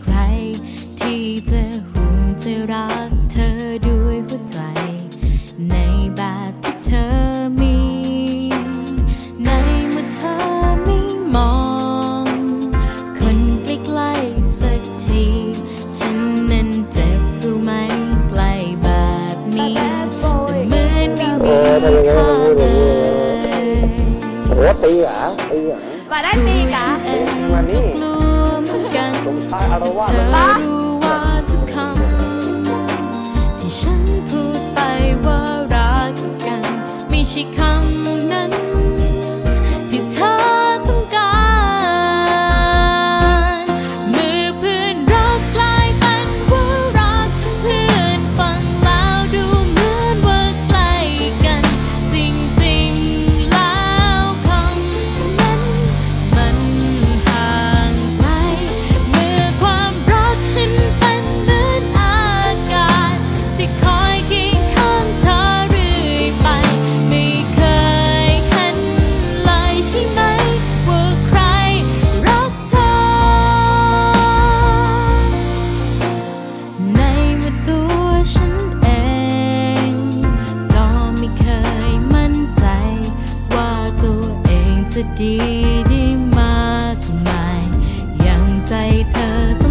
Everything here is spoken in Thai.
ใคร ที่จะห่วงจะรักเธอด้วยหัวใจ ในแบบที่เธอมี ในเมื่อเธอไม่มอง คนใกล้ๆสักที ฉันนั้นเจ็บรู้ไหมใกล้แบบนี้แต่เหมือนไม่มีค่าเลยโอ้ตีอะตีอะมาได้ตีกะมานี่ สมชายอารวาสป้าที่ฉันพูดไปว่ารักกันม่ช่ค ดีได้มากมาย อย่างใจเธอ